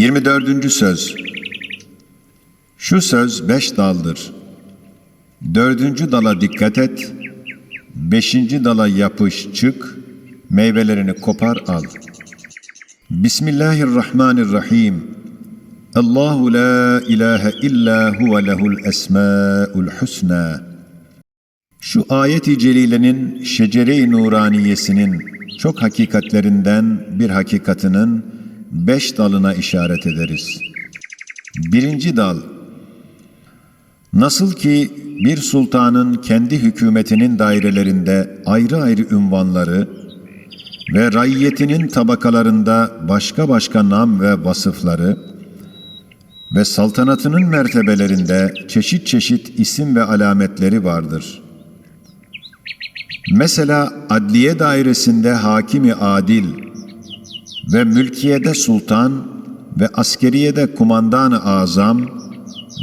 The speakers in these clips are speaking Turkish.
24. söz Şu söz beş daldır. Dördüncü dala dikkat et. Beşinci dala yapış çık. Meyvelerini kopar al. Bismillahirrahmanirrahim. Allahu la ilahe illa huve lehul esmaul husna. Şu ayet-i celilenin şecere-i nuraniyesinin çok hakikatlerinden bir hakikatının beş dalına işaret ederiz. Birinci dal, nasıl ki bir sultanın kendi hükümetinin dairelerinde ayrı ayrı ünvanları ve raiyetinin tabakalarında başka başka nam ve vasıfları ve saltanatının mertebelerinde çeşit çeşit isim ve alametleri vardır.'' Mesela adliye dairesinde hakimi adil ve mülkiyede sultan ve askeriyede kumandan-ı azam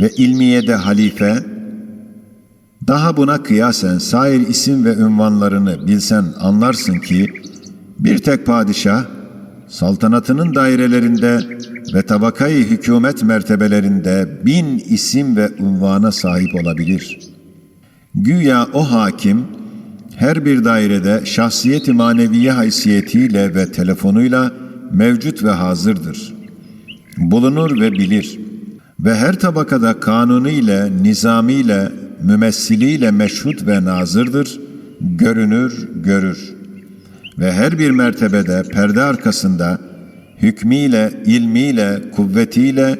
ve ilmiyede halife, daha buna kıyasen sair isim ve ünvanlarını bilsen anlarsın ki, bir tek padişah, saltanatının dairelerinde ve tabakayı hükümet mertebelerinde bin isim ve ünvana sahip olabilir. Güya o hakim, her bir dairede şahsiyeti maneviye haysiyetiyle ve telefonuyla mevcut ve hazırdır. Bulunur ve bilir. Ve her tabakada kanunu ile, nizami ile, mümessiliyle meşhut ve nazırdır, görünür, görür. Ve her bir mertebede perde arkasında hükmiyle, ilmiyle, kuvvetiyle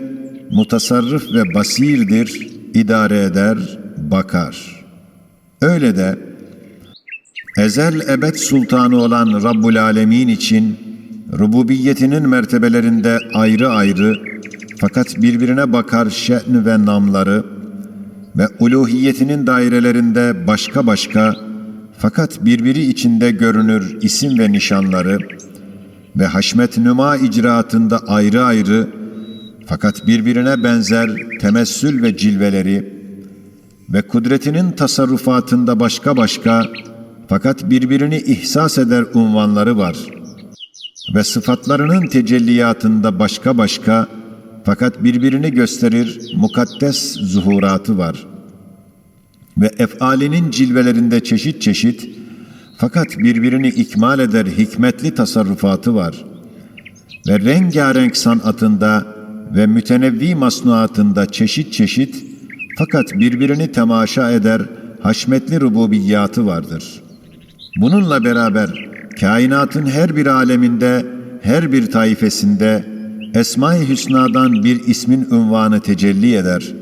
mutasarrıf ve basirdir, idare eder, bakar. Öyle de ezel ebed sultanı olan Rabbul Alemin için rububiyetinin mertebelerinde ayrı ayrı fakat birbirine bakar şe'n ve namları ve uluhiyetinin dairelerinde başka başka fakat birbiri içinde görünür isim ve nişanları ve haşmet nüma icraatında ayrı ayrı fakat birbirine benzer temessül ve cilveleri ve kudretinin tasarrufatında başka başka fakat birbirini ihsas eder unvanları var. Ve sıfatlarının tecelliyatında başka başka fakat birbirini gösterir mukaddes zuhuratı var. Ve efalinin cilvelerinde çeşit çeşit fakat birbirini ikmal eder hikmetli tasarrufatı var. Ve rengarenk sanatında ve mütenevvi masnuatında çeşit çeşit fakat birbirini temaşa eder haşmetli rububiyatı vardır.'' Bununla beraber kainatın her bir aleminde, her bir taifesinde Esma-i Hüsna'dan bir ismin ünvanı tecelli eder.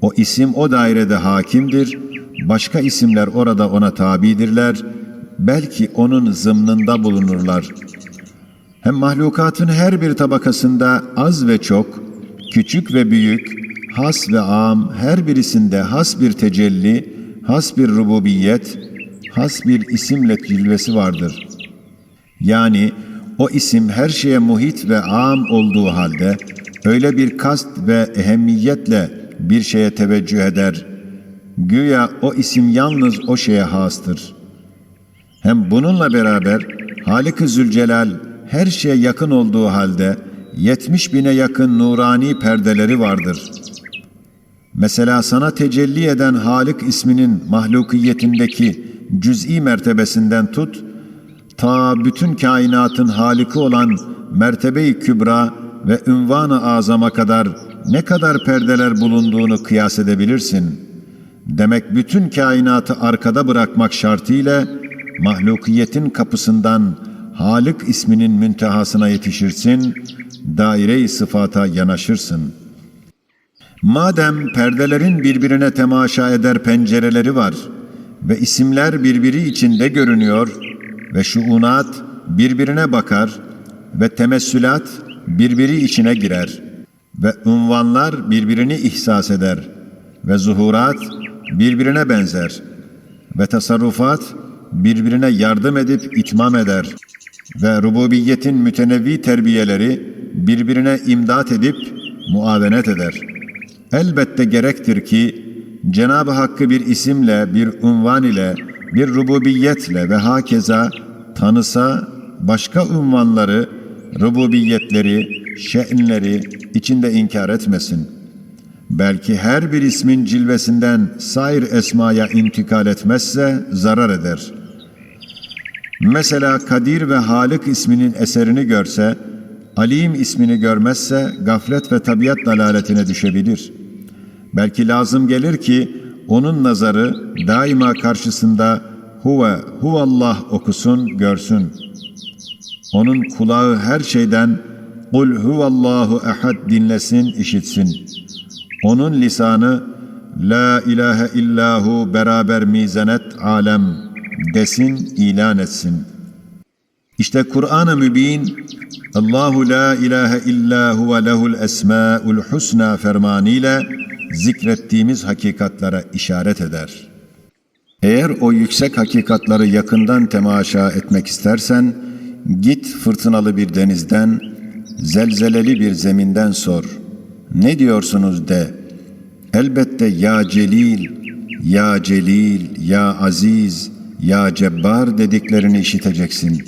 O isim o dairede hakimdir, başka isimler orada ona tabidirler, belki onun zımnında bulunurlar. Hem mahlukatın her bir tabakasında az ve çok, küçük ve büyük, has ve am her birisinde has bir tecelli, has bir rububiyet, has bir isimle cilvesi vardır. Yani o isim her şeye muhit ve am olduğu halde öyle bir kast ve ehemmiyetle bir şeye teveccüh eder. Güya o isim yalnız o şeye hastır. Hem bununla beraber Halik-i Zülcelal her şeye yakın olduğu halde yetmiş bine yakın nurani perdeleri vardır. Mesela sana tecelli eden Halik isminin mahlukiyetindeki cüz'i mertebesinden tut, ta bütün kainatın haliki olan mertebe-i kübra ve ünvan-ı azama kadar ne kadar perdeler bulunduğunu kıyas edebilirsin. Demek bütün kainatı arkada bırakmak şartıyla mahlukiyetin kapısından Halik isminin müntehasına yetişirsin, daire-i sıfata yanaşırsın. Madem perdelerin birbirine temaşa eder pencereleri var.'' ve isimler birbiri içinde görünüyor ve şuunat birbirine bakar ve temessülat birbiri içine girer ve unvanlar birbirini ihsas eder ve zuhurat birbirine benzer ve tasarrufat birbirine yardım edip itmam eder ve rububiyetin mütenevvi terbiyeleri birbirine imdat edip muavenet eder. Elbette gerektir ki Cenab-ı Hakk'ı bir isimle, bir unvan ile, bir rububiyetle ve hakeza tanısa başka unvanları, rububiyetleri, şe'nleri içinde inkar etmesin. Belki her bir ismin cilvesinden sair esmaya intikal etmezse zarar eder. Mesela Kadir ve Halık isminin eserini görse, Alim ismini görmezse gaflet ve tabiat dalaletine düşebilir. Belki lazım gelir ki onun nazarı daima karşısında huve, huvallah okusun, görsün. Onun kulağı her şeyden kul huvallahu ehad dinlesin, işitsin. Onun lisanı la ilahe illahu beraber mizanet alem desin, ilan etsin. İşte Kur'an-ı Mübin Allahu la ilahe illa huve lehul esmaul husna fermanıyla zikrettiğimiz hakikatlara işaret eder. Eğer o yüksek hakikatları yakından temaşa etmek istersen, git fırtınalı bir denizden, zelzeleli bir zeminden sor. Ne diyorsunuz de, elbette ya Celil, ya Celil, ya Aziz, ya Cebbar dediklerini işiteceksin.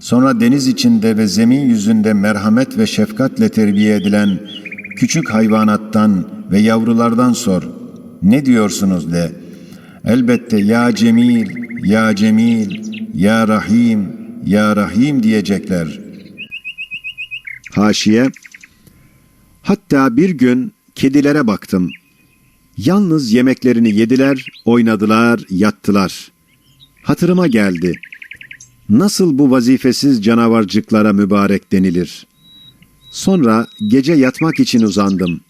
Sonra deniz içinde ve zemin yüzünde merhamet ve şefkatle terbiye edilen küçük hayvanattan ve yavrulardan sor. Ne diyorsunuz de. Elbette ya Cemil, ya Cemil, ya Rahim, ya Rahim diyecekler. Haşiye Hatta bir gün kedilere baktım. Yalnız yemeklerini yediler, oynadılar, yattılar. Hatırıma geldi. Nasıl bu vazifesiz canavarcıklara mübarek denilir? Sonra gece yatmak için uzandım.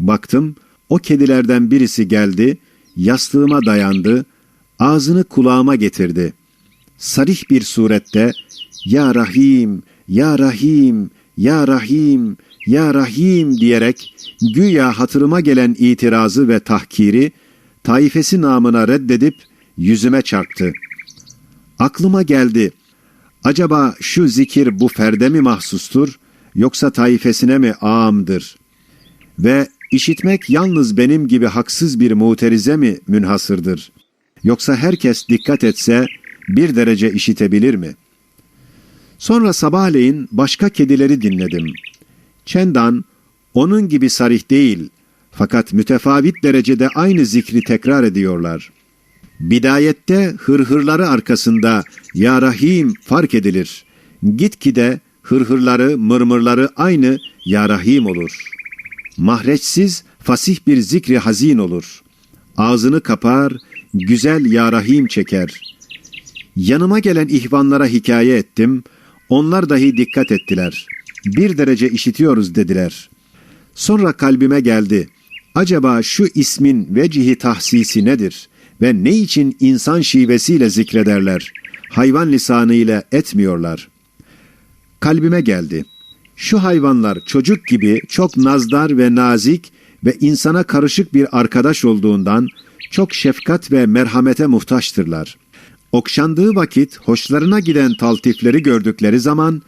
Baktım, o kedilerden birisi geldi, yastığıma dayandı, ağzını kulağıma getirdi. Sarih bir surette, Ya Rahim, Ya Rahim, Ya Rahim, Ya Rahim diyerek güya hatırıma gelen itirazı ve tahkiri taifesi namına reddedip yüzüme çarptı. Aklıma geldi. Acaba şu zikir bu ferde mi mahsustur yoksa taifesine mi ağamdır? Ve işitmek yalnız benim gibi haksız bir muterize mi münhasırdır? Yoksa herkes dikkat etse bir derece işitebilir mi? Sonra sabahleyin başka kedileri dinledim. Çendan onun gibi sarih değil fakat mütefavit derecede aynı zikri tekrar ediyorlar. Bidayette hırhırları arkasında Ya Rahim fark edilir. Gitgide hırhırları, mırmırları aynı Ya Rahim olur. Mahreçsiz, fasih bir zikri hazin olur. Ağzını kapar, güzel Ya Rahim çeker. Yanıma gelen ihvanlara hikaye ettim, onlar dahi dikkat ettiler. Bir derece işitiyoruz dediler. Sonra kalbime geldi. Acaba şu ismin vecihi tahsisi nedir? Ve ne için insan şivesiyle zikrederler? Hayvan lisanı ile etmiyorlar. Kalbime geldi. Şu hayvanlar çocuk gibi çok nazdar ve nazik ve insana karışık bir arkadaş olduğundan çok şefkat ve merhamete muhtaçtırlar. Okşandığı vakit hoşlarına giden taltifleri gördükleri zaman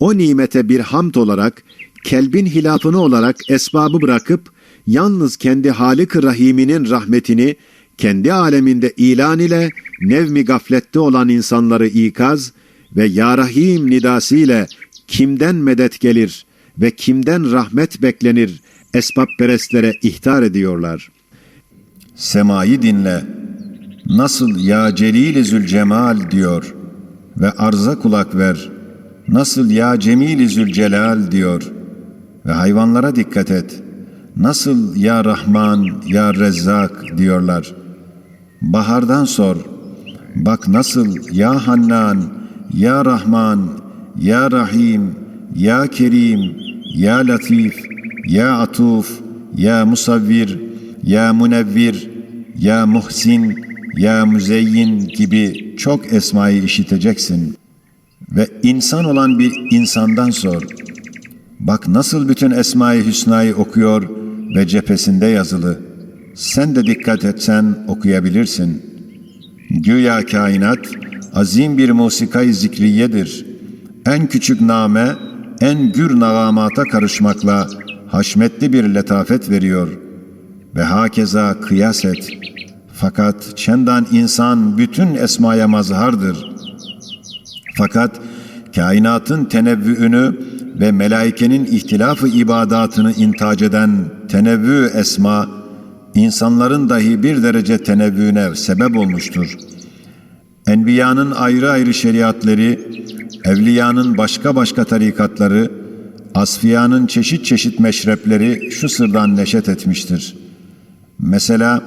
o nimete bir hamd olarak kelbin hilafını olarak esbabı bırakıp yalnız kendi Halik-ı Rahim'inin rahmetini kendi aleminde ilan ile nevmi gaflette olan insanları ikaz ve Ya Rahim nidasıyla kimden medet gelir ve kimden rahmet beklenir esbab perestlere ihtar ediyorlar. Semayı dinle. Nasıl ya Celil-i Zülcemal diyor ve arza kulak ver. Nasıl ya Cemil-i Zülcelal diyor ve hayvanlara dikkat et. Nasıl ya Rahman, ya Rezzak diyorlar. Bahardan sor. Bak nasıl ya Hannan, ya Rahman, ya Rahim, Ya Kerim, Ya Latif, Ya Atuf, Ya Musavvir, Ya Munevvir, Ya Muhsin, Ya Müzeyyin gibi çok esmayı işiteceksin. Ve insan olan bir insandan sor. Bak nasıl bütün Esma-i Hüsna'yı okuyor ve cephesinde yazılı. Sen de dikkat etsen okuyabilirsin. Güya kainat azim bir musikay zikriyedir. En küçük name, en gür nagamata karışmakla haşmetli bir letafet veriyor. Ve hakeza kıyas et. Fakat çendan insan bütün esmaya mazhardır. Fakat kainatın tenevvüünü ve melaikenin ihtilafı ibadatını intac eden tenevvü esma, insanların dahi bir derece tenevvüne sebep olmuştur. Enbiyanın ayrı ayrı şeriatleri, evliyanın başka başka tarikatları, asfiyanın çeşit çeşit meşrepleri şu sırdan neşet etmiştir. Mesela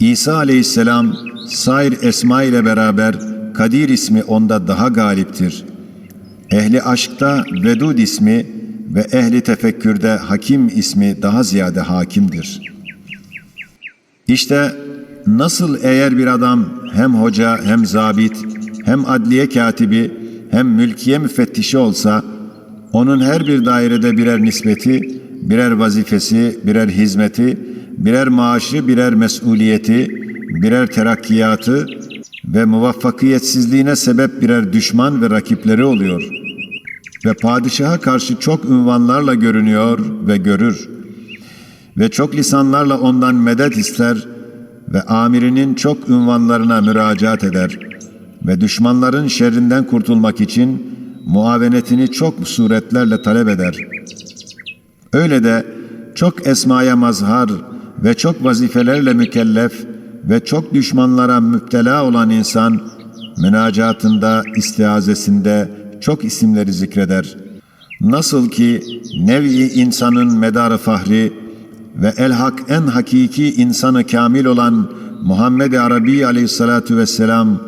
İsa aleyhisselam sair esma ile beraber Kadir ismi onda daha galiptir. Ehli aşkta Vedud ismi ve ehli tefekkürde Hakim ismi daha ziyade hakimdir. İşte nasıl eğer bir adam hem hoca hem zabit hem adliye katibi hem mülkiye müfettişi olsa onun her bir dairede birer nispeti, birer vazifesi, birer hizmeti, birer maaşı, birer mesuliyeti, birer terakkiyatı ve muvaffakiyetsizliğine sebep birer düşman ve rakipleri oluyor. Ve padişaha karşı çok ünvanlarla görünüyor ve görür. Ve çok lisanlarla ondan medet ister ve amirinin çok ünvanlarına müracaat eder. Ve düşmanların şerrinden kurtulmak için muavenetini çok suretlerle talep eder. Öyle de çok esmaya mazhar ve çok vazifelerle mükellef ve çok düşmanlara müptela olan insan münacatında, istihazesinde çok isimleri zikreder. Nasıl ki nevi insanın medarı fahri ve elhak en hakiki insanı kamil olan Muhammed Arabi aleyhissalatu vesselam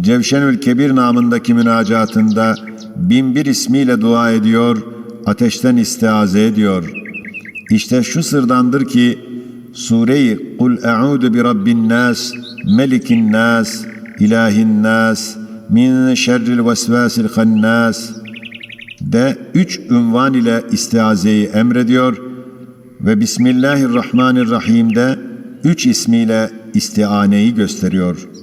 Cevşenül Kebir namındaki münacatında binbir ismiyle dua ediyor, ateşten istiaze ediyor. İşte şu sırdandır ki Sure-i Kul e'udu bi rabbin nas, melikin nas, ilahin nas, min şerril vesvasil hannas de üç ünvan ile istiazeyi emrediyor ve Bismillahirrahmanirrahim'de üç ismiyle istianeyi gösteriyor.''